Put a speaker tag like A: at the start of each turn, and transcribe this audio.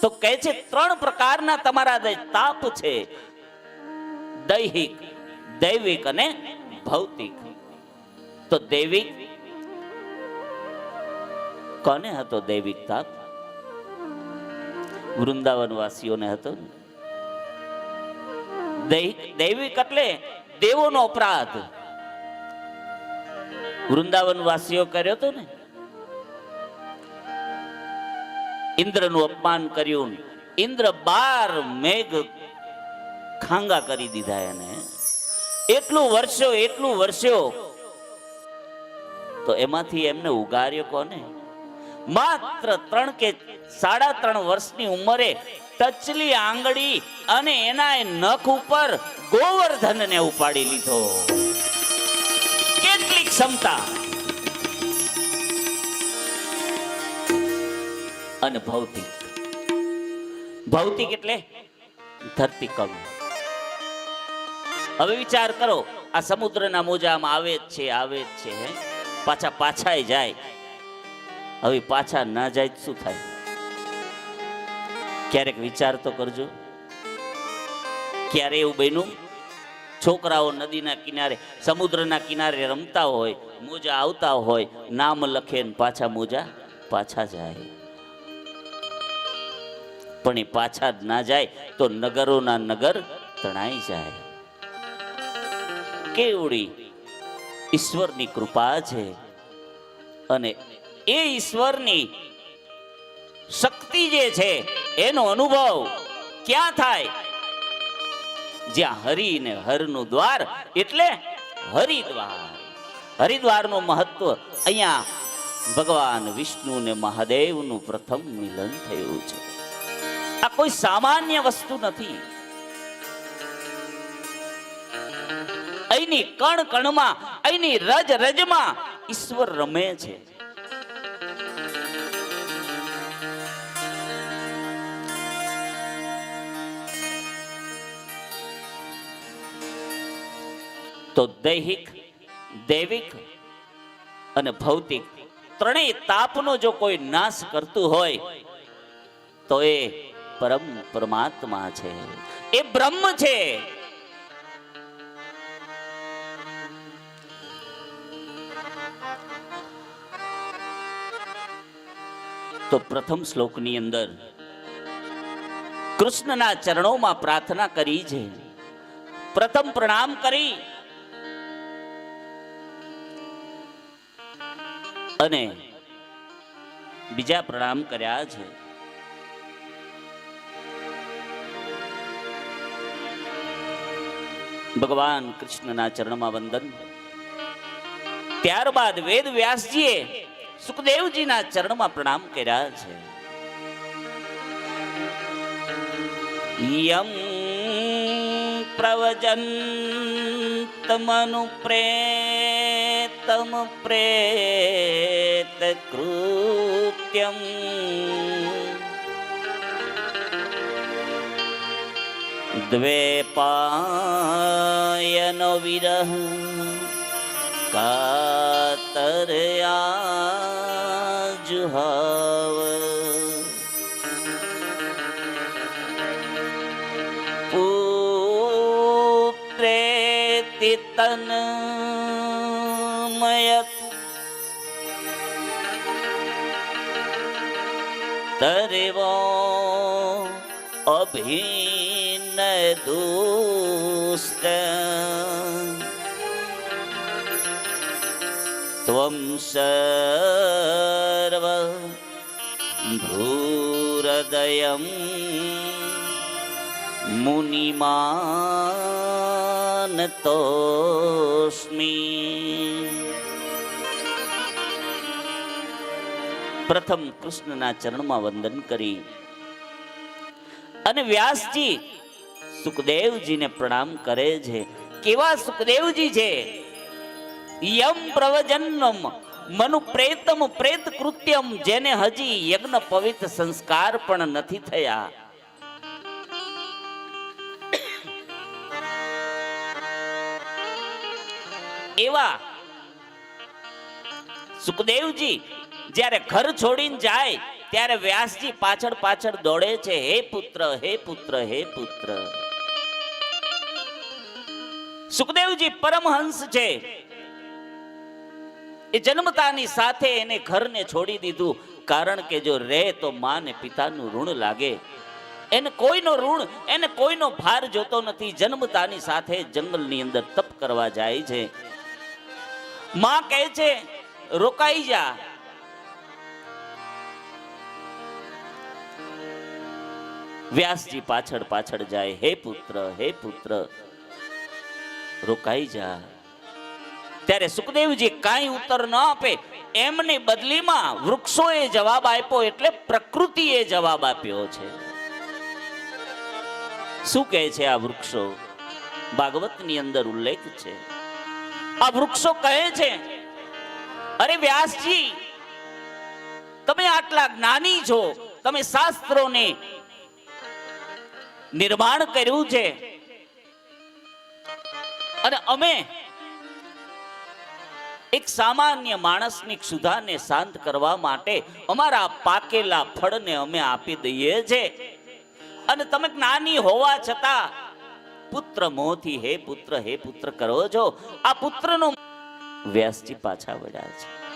A: તો કહે છે, ત્રણ પ્રકારના તમારા તાપ છે. દૈહિક, દૈવિક અને ભૌતિક. તો દૈવિક કોને હતો દૈવિક તાપ? વૃંદાવન વાસીઓને હતો દૈવિક એટલે દેવોનો અપરાધ. વૃંદાવન વાસીઓ કર્યો હતો ને? ઇન્દ્રનું અપમાન કર્યું ઇન્દ્ર બાર મેઘ ખાંગા કરી દીધા એને. એટલું વર્ષો એટલું વર્ષો. તો એમાંથી એમને ઉગાર્યો કોને? માત્ર ત્રણ કે સાડા ત્રણ વર્ષની ઉંમરે ટચલી આંગળી અને એના એ નખ ઉપર ગોવર્ધનને ઉપાડી લીધો. કેટલી ક્ષમતા અને ભૌતિક. ભૌતિક એટલે ધરતી કમ હવે વિચાર કરો, આ સમુદ્રના મોજામાં આવે જ છે, આવે જ છે, હે? પાછા પાછાય જાય. હવે પાછા ના જાય શું થાય? ક્યારેક વિચાર તો કરજો. ક્યારે એવું બન્યું? છોકરાઓ નદીના કિનારે, સમુદ્રના કિનારે રમતા હોય, મોજા આવતા હોય, નામ લખે ને પાછા મોજા પાછા જાય. પણ એ પાછા ના જાય તો નગરોના નગર તણાઈ જાય. કેવડી ઈશ્વરની કૃપા છે. અને એ ઈશ્વરની શક્તિ જે છે, એનો અનુભવ ક્યાં થાય? જ્યાં હરિ ને હરનું દ્વાર એટલે હરિદ્વાર. હરિદ્વારનું મહત્વ અહીંયા ભગવાન વિષ્ણુ ને મહાદેવનું પ્રથમ મિલન થયું છે. કોઈ સામાન્ય વસ્તુ નથી. અહીંની કણ કણમાં, અહીંની રજ રજમાં ઈશ્વર રમે છે. તો દૈહિક, દૈવિક અને ભૌતિક ત્રણેય તાપનો જો કોઈ નાશ કરતું હોય, તો એ પરમ પરમાત્મા છે. એ બ્રહ્મ છે. તો પ્રથમ શ્લોકની અંદર કૃષ્ણના ચરણોમાં પ્રાર્થના કરી છે. પ્રથમ પ્રણામ કરી. અને બીજા પ્રણામ કર્યા છે. ભગવાન કૃષ્ણના ચરણમાં વંદન. ત્યારબાદ વેદ વ્યાસજીએ સુખદેવજીના ચરણમાં પ્રણામ કર્યા છે. યમ પ્રવજંતમનુ પ્રેતમ પ્રેત કૃત્યમ દ્વેપાયનો વિરહ કાતરયા જુહાવ પુત્રેતિ તન્મયત તરેવો અભિન્ન દુષ્ટ. ત્વમ સર્વ ભૂરદય મુનિમાનતોસ્મિ પ્રથમ કૃષ્ણના ચરણમાં વંદન કરી. અને વ્યાસજી સુખદેવજીને પ્રણામ કરે છે. કેવા સુખદેવજી છે? યમ પ્રવજન્મ મનુ પ્રેતમ પ્રેત કૃત્યમ જેને હજી યજ્ઞ પવિત્ર સંસ્કાર પણ નથી થયા. એવા સુખદેવજી જ્યારે ઘર છોડીને જાય ત્યારે વ્યાસજી પાછળ પાછળ દોડે છે, હે પુત્ર હે પુત્ર હે પુત્ર. સુખદેવજી પરમહંસ છે. એ જન્મતાની સાથે એને ઘરને છોડી દીધું. કારણ કે જો રહે તો માં ને પિતાનું ઋણ લાગે. એને કોઈનો ઋણ, એને કોઈનો ભાર જોતો નથી. જન્મતાની સાથે જંગલની અંદર તપ કરવા જાય છે. માં કહે છે, રોકાઈ જા. વ્યાસજી પાછળ પાછળ જાય. હે પુત્ર હે પુત્ર. રોકાઈ જા. ત્યારે સુખદેવજી કાંઈ ઉત્તર ન આપે. એમની બદલીમાં વૃક્ષોએ જવાબ આપ્યો એટલે પ્રકૃતિએ જવાબ આપ્યો છે. શું કહે છે આ વૃક્ષો? ભાગવતની અંદર ઉલ્લેખ છે. આ વૃક્ષો કહે છે, અરે વ્યાસજી, તમે આટલા જ્ઞાની છો. તમે શાસ્ત્રોને નિર્માણ કર્યું છે. અને અમે એક સામાન્ય માણસની ક્ષુધાને શાંત કરવા માટે અમારા પાકેલા ફળને અમે આપી દઈએ છે. અને તમે નાની હોવા છતાં પુત્ર મોહથી હે પુત્ર હે પુત્ર કરો છો. આ પુત્રનો વ્યાસજી પાછા વળ્યા છે.